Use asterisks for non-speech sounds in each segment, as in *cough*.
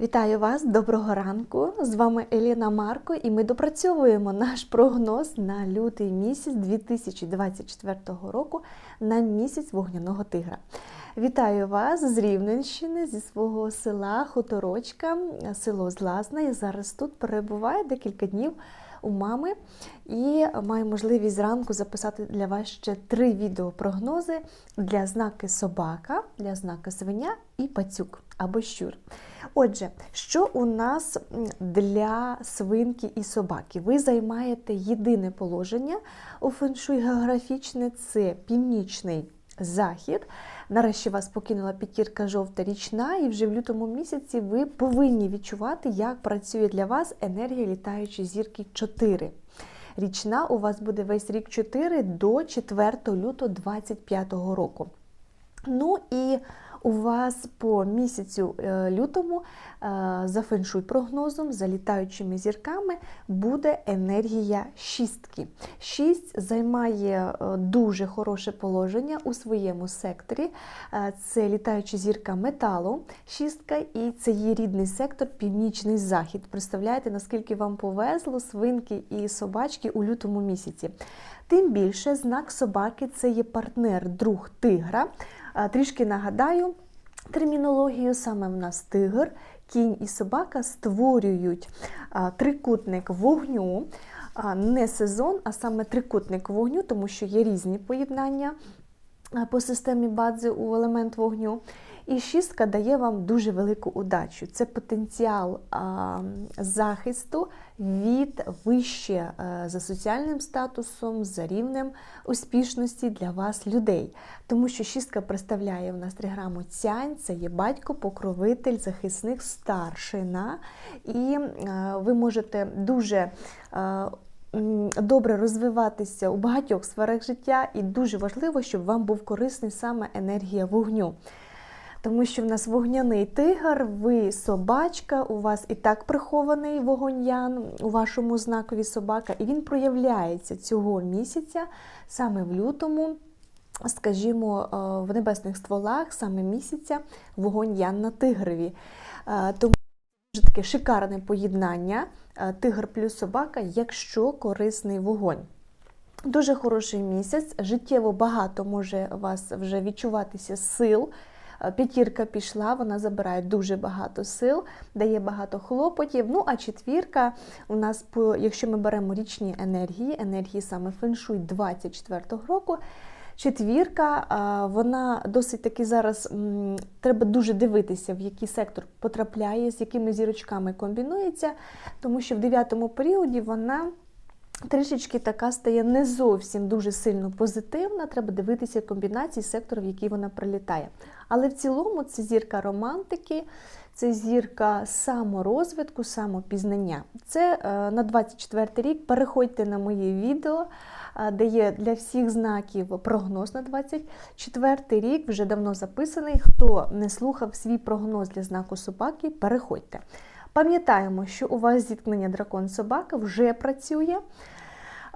Вітаю вас, доброго ранку! З вами Еліна Марко, і ми допрацьовуємо наш прогноз на лютий місяць 2024 року на місяць вогняного тигра. Вітаю вас з Рівненщини, зі свого села Хуторочка, село Злазна. Я зараз тут перебуваю декілька днів у мами і маю можливість зранку записати для вас ще три відеопрогнози для знаки собака, для знака свиня і пацюк або щур. Отже, що у нас для свинки і собаки? Ви займаєте єдине положення у феншуй географічне це північний захід. Нарешті вас покинула п'ятірка жовта річна, і вже в лютому місяці ви повинні відчувати, як працює для вас енергія літаючої зірки 4. Річна у вас буде весь рік 4 до 4 лютого 2025 року. Ну і у вас по місяцю е, лютому е, за феншуй прогнозом, за літаючими зірками, буде енергія шістки. Шість займає е, дуже хороше положення у своєму секторі. Це літаюча зірка металу, шістка, і це її рідний сектор Північний Захід. Представляєте, наскільки вам повезло свинки і собачки у лютому місяці. Тим більше знак собаки це є партнер, друг тигра. Трішки нагадаю термінологію, саме в нас тигр, кінь і собака створюють трикутник вогню, не сезон, а саме трикутник вогню, тому що є різні поєднання по системі бадзи у елемент вогню. І шістка дає вам дуже велику удачу. Це потенціал а, захисту від вище а, е, за соціальним статусом, за рівнем успішності для вас людей. Тому що шістка представляє в нас триграму цянь, це є батько, покровитель, захисник, старшина. І а, ви можете дуже а, Добре розвиватися у багатьох сферах життя, і дуже важливо, щоб вам був корисний саме енергія вогню тому що в нас вогняний тигр, ви собачка, у вас і так прихований вогоньян у вашому знакові собака, і він проявляється цього місяця саме в лютому. Скажімо, е, в небесних стволах саме місяця вогонь Ян на тигрові. Е, тому дуже таке шикарне поєднання е, тигр плюс собака, якщо корисний вогонь. Дуже хороший місяць, життєво багато може вас вже відчуватися сил. Е, п'ятірка пішла, вона забирає дуже багато сил, дає багато хлопотів. Ну, а четвірка у нас, якщо ми беремо річні енергії, енергії саме феншуй 24-го року. Четвірка, вона досить таки зараз треба дуже дивитися, в який сектор потрапляє, з якими зірочками комбінується, тому що в дев'ятому періоді вона трішечки така стає не зовсім дуже сильно позитивна. Треба дивитися комбінації секторів, в які вона прилітає. Але в цілому це зірка романтики, це зірка саморозвитку, самопізнання. Це е, на 24 рік. Переходьте на моє відео, е, де є для всіх знаків прогноз на 24 рік, вже давно записаний. Хто не слухав свій прогноз для знаку собаки, переходьте. Пам'ятаємо, що у вас зіткнення дракон-собака вже працює.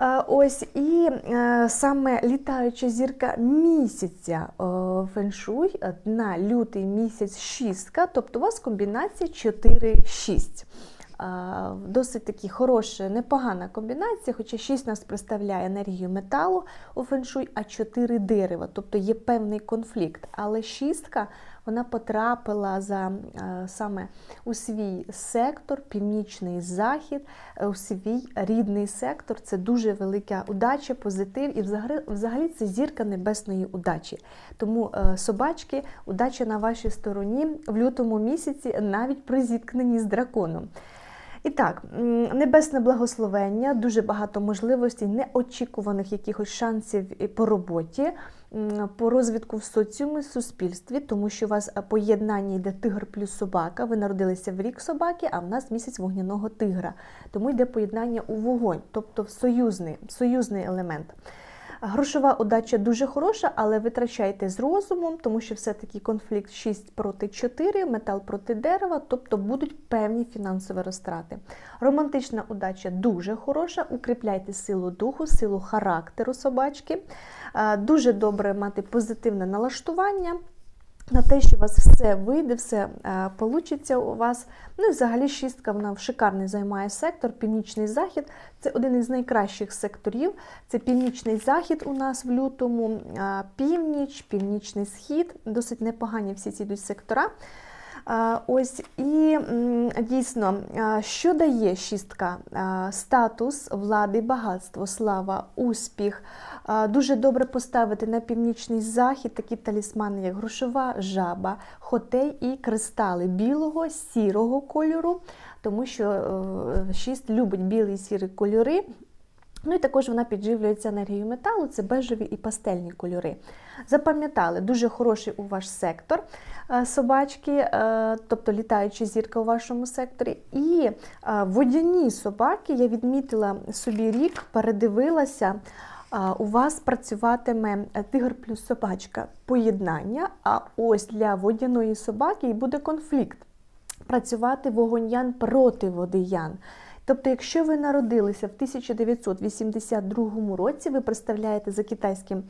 Е, ось і е, саме літаюча зірка місяця е, феншуй на лютий місяць шістка, тобто у вас комбінація 4-6. Досить таки хороша, непогана комбінація, хоча 6 нас представляє енергію металу у феншуй, а 4 дерева, тобто є певний конфлікт. Але шістка вона потрапила за е, саме у свій сектор, північний захід, е, у свій рідний сектор. Це дуже велика удача, позитив, і взагалі, взагалі це зірка небесної удачі. Тому е, собачки, удача на вашій стороні в лютому місяці, навіть при зіткненні з драконом. І так, небесне благословення, дуже багато можливостей, неочікуваних якихось шансів по роботі, по розвитку в соціумі, в суспільстві, тому що у вас поєднання йде тигр плюс собака. Ви народилися в рік собаки, а в нас місяць вогняного тигра. Тому йде поєднання у вогонь, тобто в союзний, союзний елемент. Грошова удача дуже хороша, але витрачайте з розумом, тому що все-таки конфлікт 6 проти 4, метал проти дерева, тобто будуть певні фінансові розтрати. Романтична удача дуже хороша, укріпляйте силу духу, силу характеру собачки. Дуже добре мати позитивне налаштування. На те, що у вас все вийде, все вийде у вас. Ну і взагалі шістка вона шикарний займає сектор, північний захід. Це один із найкращих секторів. Це північний захід у нас в лютому, північ, північний схід. Досить непогані всі ці йдуть сектора. Ось і дійсно, що дає шістка? Статус влади, багатство, слава, успіх. Дуже добре поставити на північний захід такі талісмани, як грошова жаба, хотей і кристали білого, сірого кольору, тому що е, шість любить білі і сірі кольори. Ну і також вона підживлюється енергією металу, це бежеві і пастельні кольори. Запам'ятали, дуже хороший у ваш сектор е, собачки, е, тобто літаюча зірка у вашому секторі. І е, водяні собаки я відмітила собі рік, передивилася. У вас працюватиме тигр плюс собачка поєднання, а ось для водяної собаки і буде конфлікт. Працювати вогонь-ян проти води-ян. Тобто, якщо ви народилися в 1982 році, ви представляєте за китайським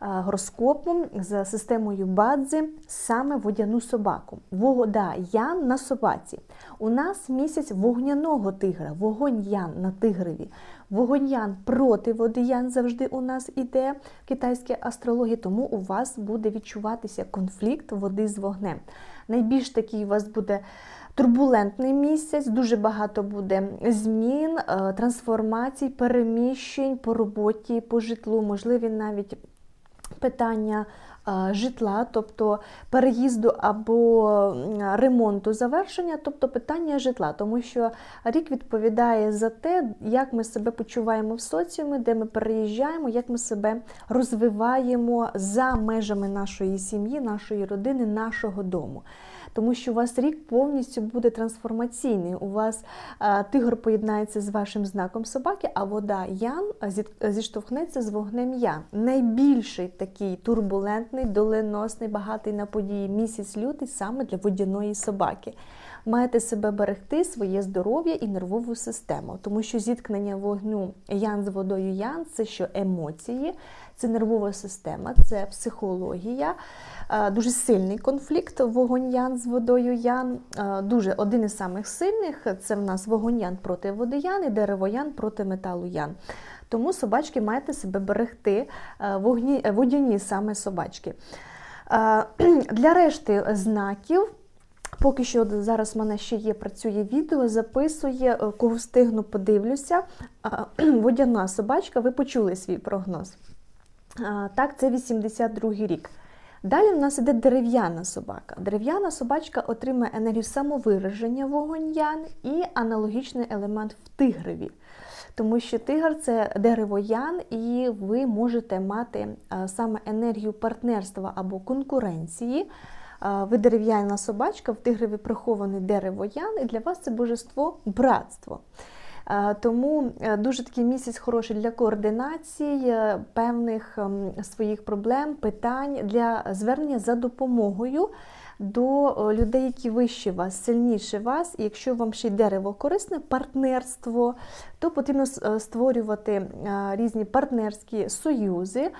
гороскопом, за системою Бадзи саме водяну собаку. Вода ян на собаці. У нас місяць вогняного тигра, вогонь ян на тигрові. Вогонь ян проти води ян завжди у нас іде в китайській астрології, тому у вас буде відчуватися конфлікт води з вогнем. Найбільш такий у вас буде турбулентний місяць, дуже багато буде змін, е, трансформацій, переміщень по роботі, по житлу, можливі навіть питання житла, тобто переїзду або ремонту завершення, тобто питання житла, тому що рік відповідає за те, як ми себе почуваємо в соціумі, де ми переїжджаємо, як ми себе розвиваємо за межами нашої сім'ї, нашої родини, нашого дому тому що у вас рік повністю буде трансформаційний. У вас а, тигр поєднається з вашим знаком собаки, а вода ян зіштовхнеться з вогнем ян. Найбільший такий турбулентний, доленосний, багатий на події місяць лютий саме для водяної собаки. Маєте себе берегти, своє здоров'я і нервову систему, тому що зіткнення вогню ян з водою ян це що емоції, це нервова система, це психологія. Е, дуже сильний конфлікт вогонь ян з водою ян. Е, дуже один із самих сильних це в нас вогонь ян проти води ян і дерево ян проти металу ян. Тому собачки маєте себе берегти, е, вогні, водяні саме собачки. *clears throat* Для решти знаків. Поки що зараз в мене ще є, працює відео, записує, кого встигну, подивлюся. Водяна собачка, ви почули свій прогноз. Так, це 82-й рік. Далі в нас іде дерев'яна собака. Дерев'яна собачка отримає енергію самовираження вогонь ян і аналогічний елемент в тигрові. Тому що тигр це дерево ян, і ви можете мати саме енергію партнерства або конкуренції. Ви дерев'яна собачка, в тигрові прихований дерево ян, і для вас це божество братство. Тому е, дуже такий місяць хороший для координації е, певних ем, своїх проблем, питань для звернення за допомогою. До людей, які вище вас, сильніше вас, і якщо вам ще й дерево корисне, партнерство, то потрібно створювати різні партнерські союзи,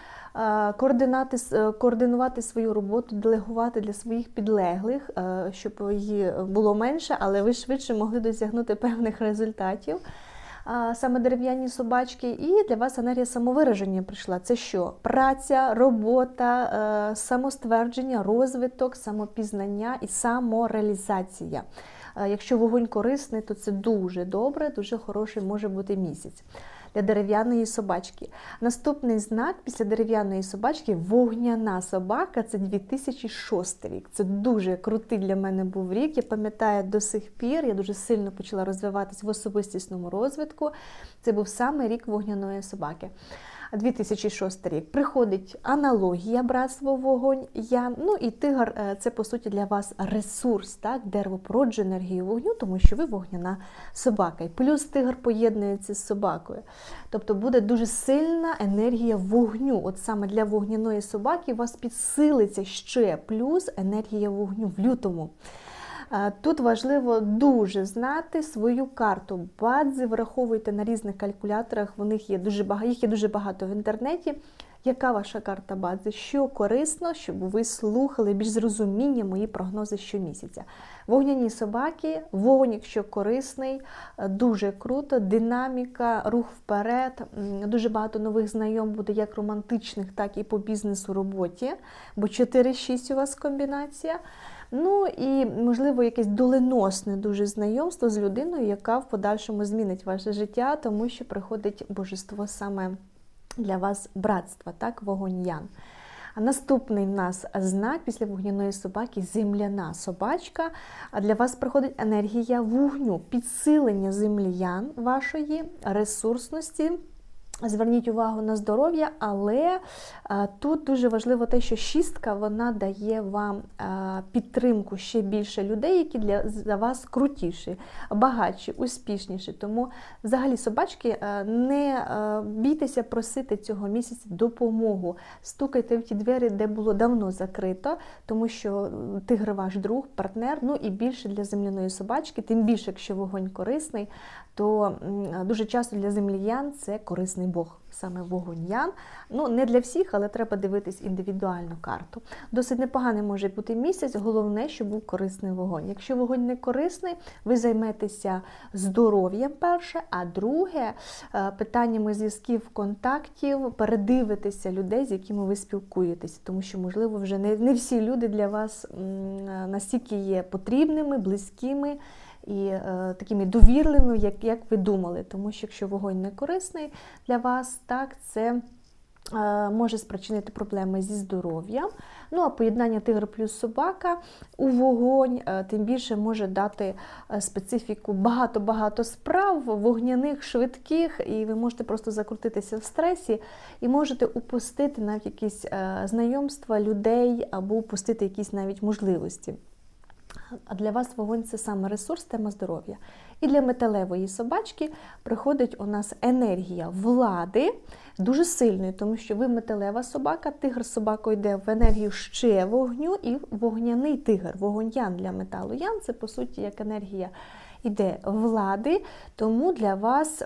координувати свою роботу, делегувати для своїх підлеглих, щоб її було менше, але ви швидше могли досягнути певних результатів саме дерев'яні собачки, і для вас енергія самовираження прийшла. Це що? Праця, робота, е, самоствердження, розвиток, самопізнання і самореалізація. Е, якщо вогонь корисний, то це дуже добре, дуже хороший може бути місяць для дерев'яної собачки. Наступний знак після дерев'яної собачки вогняна собака це 2006 рік. Це дуже крутий для мене був рік. Я пам'ятаю до сих пір, я дуже сильно почала розвиватись в особистісному розвитку. Це був саме рік вогняної собаки. 2006 рік. Приходить аналогія братство вогонь. Я, Ну і тигр е, це по суті для вас ресурс, так, дерево породжує енергію вогню, тому що ви вогняна собака. І плюс тигр поєднується з собакою. Тобто буде дуже сильна енергія вогню. От саме для вогняної собаки у вас підсилиться ще плюс енергія вогню в лютому. Тут важливо дуже знати свою карту. Бадзи враховуйте на різних калькуляторах, в них є дуже багато, їх є дуже багато в інтернеті. Яка ваша карта бази, що корисно, щоб ви слухали більш з розумінням мої прогнози щомісяця. Вогняні собаки, вогонь, якщо корисний, е, дуже круто, динаміка, рух вперед, дуже багато нових знайом буде як романтичних, так і по бізнесу роботі, бо 4-6 у вас комбінація. Ну і, можливо, якесь доленосне дуже знайомство з людиною, яка в подальшому змінить ваше життя, тому що приходить божество саме для вас братства, так, вогонь. А наступний в нас знак після вогняної собаки земляна собачка. А для вас приходить енергія вогню, підсилення земліян вашої ресурсності. Зверніть увагу на здоров'я, але тут дуже важливо те, що шістка вона дає вам підтримку ще більше людей, які для за вас крутіші, багатші, успішніші. Тому взагалі собачки не бійтеся просити цього місяця допомогу. Стукайте в ті двері, де було давно закрито, тому що тигр ваш друг, партнер. Ну і більше для земляної собачки, тим більше, якщо вогонь корисний, то дуже часто для земліян це корисний Бог, саме вогонь Ян. Ну, не для всіх, але треба дивитись індивідуальну карту. Досить непоганий може бути місяць, головне, щоб був корисний вогонь. Якщо вогонь не корисний, ви займетеся здоров'ям перше, а друге е, питаннями зв'язків, контактів, передивитеся людей, з якими ви спілкуєтеся, тому що, можливо, вже не, не всі люди для вас настільки є потрібними, близькими і е, такими довірливими, як, як ви думали. Тому що якщо вогонь не корисний для вас, так це е, може спричинити проблеми зі здоров'ям. Ну а поєднання тигр плюс собака у вогонь, е, тим більше може дати е, специфіку багато-багато справ, вогняних, швидких, і ви можете просто закрутитися в стресі і можете упустити навіть якісь е, знайомства людей або упустити якісь навіть можливості. А для вас вогонь це саме ресурс, тема здоров'я. І для металевої собачки приходить у нас енергія влади дуже сильної, тому що ви металева собака, тигр з собакою йде в енергію ще вогню і вогняний тигр, вогонь ян для металу. Ян це по суті як енергія. Іде влади, тому для вас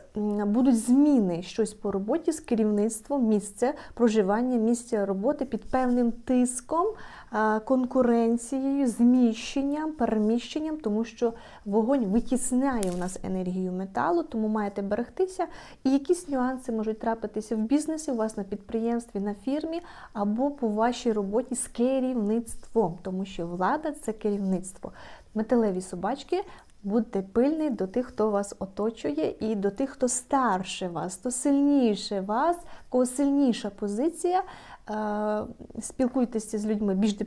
будуть зміни щось по роботі з керівництвом, місце проживання, місця роботи під певним тиском, конкуренцією, зміщенням, переміщенням, тому що вогонь витісняє у нас енергію металу, тому маєте берегтися. І якісь нюанси можуть трапитися в бізнесі, у вас на підприємстві, на фірмі або по вашій роботі з керівництвом, тому що влада це керівництво. Металеві собачки. Будьте пильні до тих, хто вас оточує, і до тих, хто старше вас, хто сильніше вас, кого сильніша позиція. Е, Спілкуйтеся з людьми більш